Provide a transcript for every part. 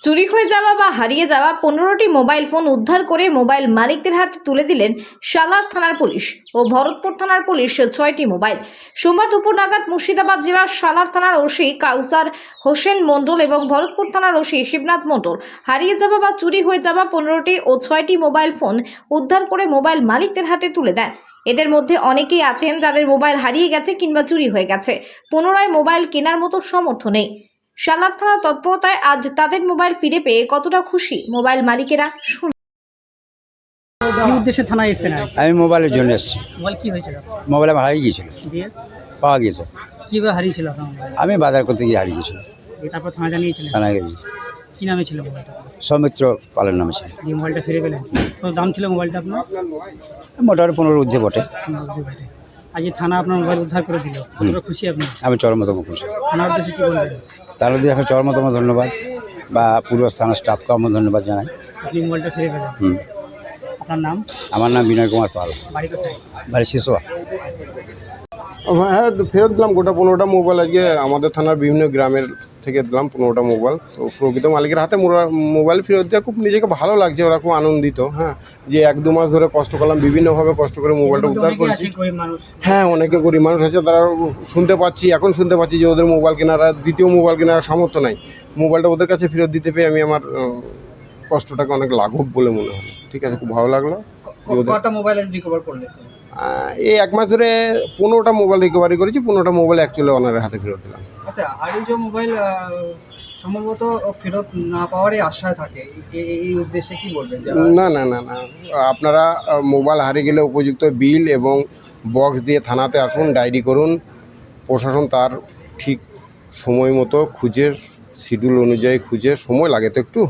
চুরি হয়ে যাওয়া বা হারিয়ে যাওয়া পনেরোটি মোবাইল ফোন উদ্ধার করে মোবাইল মালিকদের হাতে তুলে দিলেন সালার থানার পুলিশ ও ভরতপুর থানার পুলিশ ছয়টি মোবাইল। সোমবার দুপুর নাগাদ মুর্শিদাবাদ জেলার সালার থানার ওসি কাউসার হোসেন মণ্ডল এবং ভরতপুর থানার ওসি শিবনাথ মণ্ডল হারিয়ে যাওয়া বা চুরি হয়ে যাওয়া পনেরোটি ও ছয়টি মোবাইল ফোন উদ্ধার করে মোবাইল মালিকদের হাতে তুলে দেন। এদের মধ্যে অনেকেই আছেন যাদের মোবাইল হারিয়ে গেছে কিংবা চুরি হয়ে গেছে। পুনরায় মোবাইল কেনার মতো সমর্থ নেই। শালার থানার তৎপরতায় আজ তাদের মোবাইল ফিরে পেয়ে কতটা খুশি মোবাইল মালিকেরা শুন কি উদ্দেশ্যে থানায় এসেছেন আর আমি মোবাইলের জন্য এসেছি। মোবাইল কি হয়েছিল? মোবাইল আমার হারিয়ে গিয়েছিল। দিয়ে? পাওয়া গিয়েছে। কীভাবে হারিয়েছিল আপনার মোবাইল? আমি বাজার করতে গিয়ে হারিয়ে গিয়েছিল। দিয়ে তারপর থানা জানিয়েছিলেন? থানায় গেছি কি নামে ছিল মোবাইলটা? সৌমিত্র পালের নামে ছিল। দিয়ে মোবাইলটা ফিরে পেলেন? তো দাম ছিল মোবাইলটা আপনার? মোটামুটি পনেরো ঊর্ধ্বে বটে। আজ থানা আপনার মোবাইল উদ্ধার করে দিল। কতটা খুশি আপনি? আমি চরমতম খুশি। থানার উদ্দেশ্যে কি বলবেন? তার উদ্দেশ্যে আমি চরমতম ধন্যবাদ বা পূর্ব থানার স্টাফকে আমার ধন্যবাদ জানাই। আপনি মোবাইলটা ফিরে পেলেন। হুম। আপনার নাম? আমার নাম বিনয় কুমার পাল। বাড়ি কোথায়? বাড়ি শিশুয়া। হ্যাঁ ফেরত দিলাম গোটা পনেরোটা মোবাইল আজকে আমাদের থানার বিভিন্ন গ্রামের থেকে দিলাম পনেরোটা মোবাইল তো প্রকৃত মালিকের হাতে মোরা- মোবাইল ফেরত দেওয়া খুব নিজেকে ভালো লাগছে ওরা খুব আনন্দিত হ্যাঁ। যে এক দু মাস ধরে কষ্ট করলাম বিভিন্নভাবে কষ্ট করে মোবাইলটা উদ্ধার করেছি। হ্যাঁ অনেকে গরিব মানুষ আছে তারা শুনতে পাচ্ছি এখন শুনতে পাচ্ছি যে ওদের মোবাইল কেনার আর দ্বিতীয় মোবাইল কেনার সামর্থ্য নাই। মোবাইলটা ওদের কাছে ফেরত দিতে পেয়ে আমি আমার কষ্টটাকে অনেক লাঘব বলে মনে হয়। ঠিক আছে খুব ভালো লাগল। কটা মোবাইল আজ রিকভার করলেন এই এক মাস ধরে পনেরোটা মোবাইল রিকভারি করেছি পনেরোটা মোবাইল অ্যাকচুয়ালি ওনারের হাতে ফেরত দিলাম। আচ্ছা হারিয়ে যাওয়া মোবাইল সম্ভবত ফেরত না পাওয়ারই আশায় থাকে এই উদ্দেশ্যে কি বলবেন না না না না। আপনারা মোবাইল হারিয়ে গেলে উপযুক্ত বিল এবং বক্স দিয়ে থানাতে আসুন ডায়েরি করুন। প্রশাসন তার ঠিক সময় মতো খুঁজে শিডিউল অনুযায়ী খুঁজে সময় লাগে তো একটু।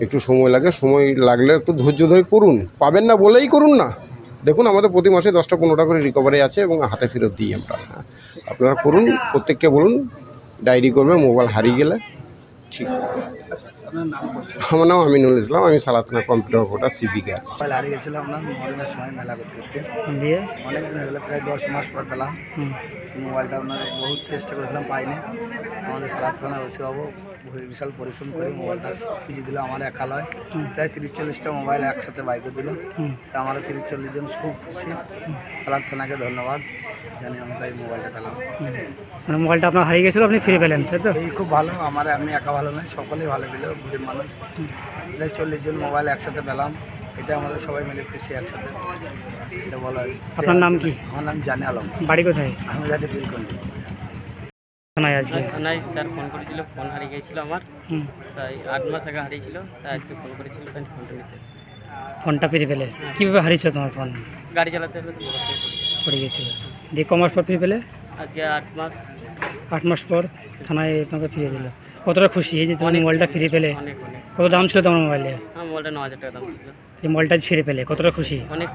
একটু সময় লাগে সময় লাগলে একটু ধৈর্য ধরে করুন। পাবেন না বলেই করুন না। দেখুন আমাদের প্রতি মাসে দশটা পনেরোটা করে রিকভারি আছে এবং হাতে ফেরত দিই আমরা। হ্যাঁ। আপনারা করুন প্রত্যেককে বলুন ডায়েরি করবে মোবাইল হারিয়ে গেলে ঠিক। আচ্ছা। আমার নাম আমিনুল ইসলাম আমি সালাতনা কম্পিউটার অপারেটার সিবিকে আছি। মোবাইল হারিয়ে গেছিলাম আপনার মহরমের সময় মেলা করতে করতে। দিয়ে? অনেক দিন গেলো প্রায় দশ মাস পর পেলাম মোবাইলটা আপনার বহুত চেষ্টা করেছিলাম পাইনি। আমাদের বাবু বিশাল পরিশ্রম করে মোবাইলটা খুঁজে দিল আমার একা লয় প্রায় তিরিশ চল্লিশটা মোবাইল একসাথে বাইকে দিল। তা আমরা তিরিশ চল্লিশ জন খুব খুশি। সালাদ থানাকে ধন্যবাদ। জানি আমি তাই মোবাইলটা পেলাম মানে মোবাইলটা আপনার হারিয়ে গেছিল আপনি ফিরে পেলেন তাই তো? এই খুব ভালো আমার আমি একা ভালো নয় সকলেই ভালো পেল গরিব মানুষ। প্রায় চল্লিশ জন মোবাইল একসাথে পেলাম। এটা আমাদের সবাই মিলে খুশি একসাথে। এটা বলা হয়। আপনার নাম কি? আমার নাম জানে আলম। বাড়ি কোথায়? আমি যাতে বিল করি থানায় আজকে? থানায় স্যার ফোন করেছিল ফোন হারিয়ে গিয়েছিল আমার। তাই আট মাস আগে হারিয়েছিল তাই আজকে ফোন করেছিল তাই ফোনটা নিতে ফোনটা ফিরে পেলে? কীভাবে হারিয়েছো তোমার ফোন গাড়ি চালাতে। পড়ে গেছিল দিয়ে কমার্স পর ফিরে পেলে? আজকে আট মাস। আট মাস পর থানায় তোমাকে ফিরে দিল। কতটা খুশি এই যে তোমার মোবাইলটা ফিরে পেলে? কত দাম ছিল তোমার মোবাইলে মোবাইলটা ন হাজার টাকা দাম ছিল। সেই মোবাইলটা ফিরে পেলে? কতটা খুশি? অনেক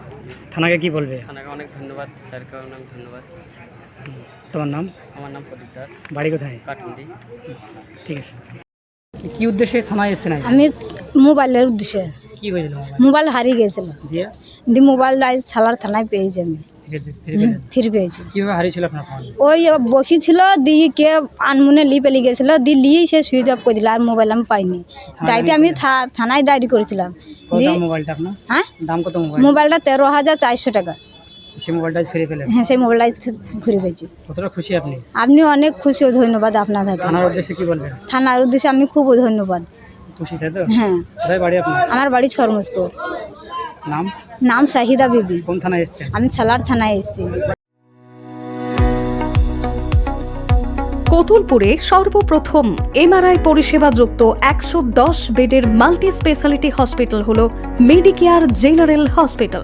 থানাকে কি বলবে? থানাকে অনেক ধন্যবাদ স্যারকে অনেক ধন্যবাদ। তোমার নাম? আমার নাম প্রদীপ দাস। বাড়ি কোথায়? কাটুন্দি ঠিক আছে। কি উদ্দেশ্যে থানায় এসেছেন আমি মোবাইলের উদ্দেশ্যে। কি হয়েছিল মোবাইল? হারিয়ে গেছিল। দিয়ে? মোবাইলটা আজ সালার থানায় পেয়েছি আমি। ফিরে- পেয়েছি। কীভাবে হারিয়েছিল আপনার ফোন ওই বসি দিয়ে কে আনমনে লি পেলে গেছিল দিয়ে লিয়ে সে সুইচ অফ করে দিল আর মোবাইল আমি পাইনি। তাইতে আমি থা- থানায় ডায়েরি করেছিলাম। দিয়ে মোবাইলটা আপনার? হ্যাঁ? দাম কত মোবাইলটা তেরো হাজার চারশো টাকা। সেই মোবাইলটা ফিরে পেলেন? হ্যাঁ সেই মোবাইলটা ঘুরে পেয়েছি। কতটা খুশি আপনি? আপনি অনেক খুশি ও ধন্যবাদ আপনাদেরকে থানার উদ্দেশ্যে কি বলবেন? থানার উদ্দেশ্যে আমি খুব ধন্যবাদ। খুশি তাই তো? হ্যাঁ। বাড়ি আপনার? আমার বাড়ি ছরমসপুর। নাম? নাম শাহিদা বিবি। কোন থানায় এসছেন? আমি সালার থানায় এসেছি। কতুলপুরে সর্বপ্রথম এমআরআই পরিষেবা যুক্ত একশো দশ বেডের মাল্টি স্পেশালিটি হসপিটাল হল মেডিকেয়ার জেনারেল হসপিটাল।